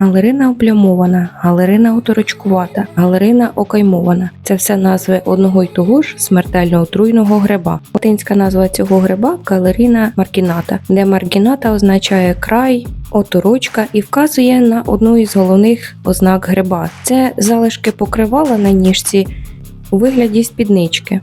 Галерина облямована, галерина оторочкувата, галерина окаймована. Це все назви одного й того ж смертельно отруйного гриба. Латинська назва цього гриба калерина маргіната, де маргіната означає край, оторочка і вказує на одну із головних ознак гриба. Це залишки покривала на ніжці у вигляді спіднички.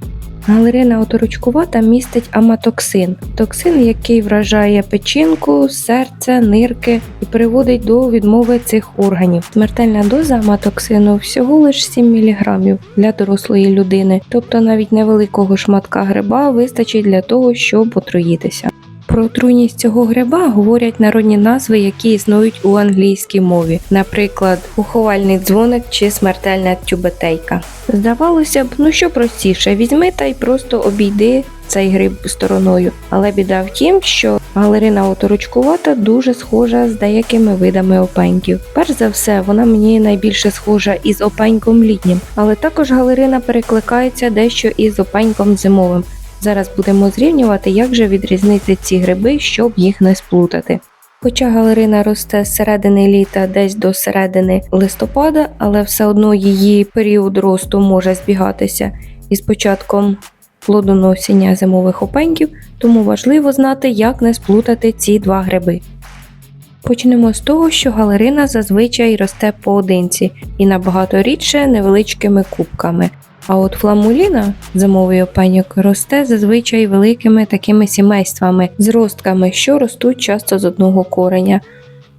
Галерина оторочкувата містить аматоксин, токсин, який вражає печінку, серце, нирки і приводить до відмови цих органів. Смертельна доза аматоксину всього лише 7 мг для дорослої людини, тобто навіть невеликого шматка гриба вистачить для того, щоб отруїтися. Про отруйність цього гриба говорять народні назви, які існують у англійській мові, наприклад, уховальний дзвоник чи смертельна тюбетейка. Здавалося б, ну що простіше, візьми та й просто обійди цей гриб стороною. Але біда в тім, що галерина оторочкувата дуже схожа з деякими видами опеньків. Перш за все, вона мені найбільше схожа із опеньком літнім, але також галерина перекликається дещо із опеньком зимовим. Зараз будемо зрівнювати, як же відрізнити ці гриби, щоб їх не сплутати. Хоча галерина росте з середини літа десь до середини листопада, але все одно її період росту може збігатися із початком плодоносіння зимових опеньків, тому важливо знати, як не сплутати ці два гриби. Почнемо з того, що галерина зазвичай росте поодинці і набагато рідше невеличкими кубками. А от фламуліна, зимовий опеньок, росте зазвичай великими такими сімействами, зростками, що ростуть часто з одного кореня.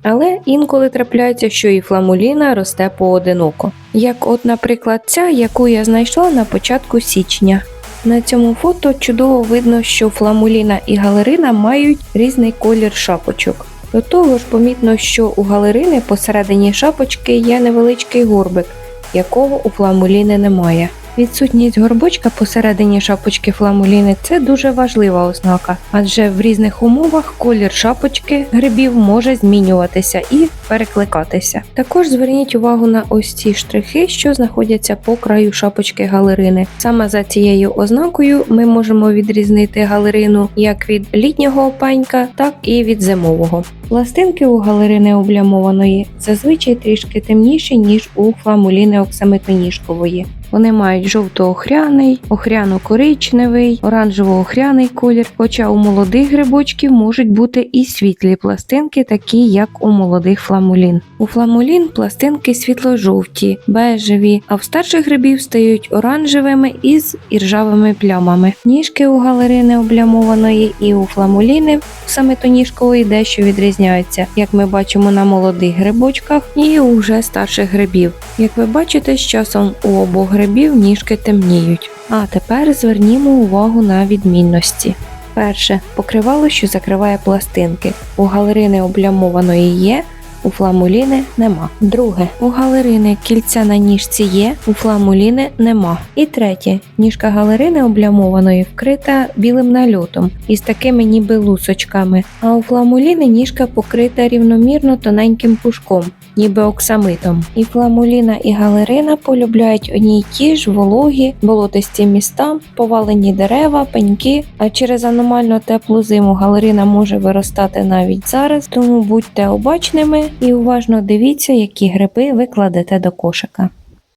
Але інколи трапляється, що і фламуліна росте поодиноко. Як, от, наприклад, ця, яку я знайшла на початку січня. На цьому фото чудово видно, що фламуліна і галерина мають різний колір шапочок. До того ж, помітно, що у галерини посередині шапочки є невеличкий горбик, якого у фламуліни немає. Відсутність горбочка посередині шапочки фламуліни це дуже важлива ознака, адже в різних умовах колір шапочки грибів може змінюватися і перекликатися. Також зверніть увагу на ось ці штрихи, що знаходяться по краю шапочки галерини. Саме за цією ознакою ми можемо відрізнити галерину як від літнього опенька, так і від зимового. Пластинки у галерини облямованої зазвичай трішки темніші, ніж у фламуліни оксамитоніжкової. Вони мають жовто-охряний, охряно-коричневий, оранжево-охряний колір, хоча у молодих грибочків можуть бути і світлі пластинки, такі як у молодих фламулін. У фламулін пластинки світло-жовті, бежеві, а в старших грибів стають оранжевими із іржавими плямами. Ніжки у галерини облямованої і у фламуліни самитоніжкової дещо відрізняються, як ми бачимо на молодих грибочках і у вже старших грибів. Як ви бачите, з часом у обох грибів ніжки темніють. А тепер звернімо увагу на відмінності. Перше покривало, що закриває пластинки. У галерини облямованої є. У фламуліни нема. Друге, у галерини кільця на ніжці є, у фламуліни нема. І третє, ніжка галерини облямованої вкрита білим нальотом із такими ніби лусочками, а у фламуліни ніжка покрита рівномірно тоненьким пушком, ніби оксамитом. І фламуліна і галерина полюбляють одні й ті ж вологі, болотисті міста, повалені дерева, пеньки. А через аномально теплу зиму галерина може виростати навіть зараз, тому будьте обачними і уважно дивіться, які гриби ви кладете до кошика.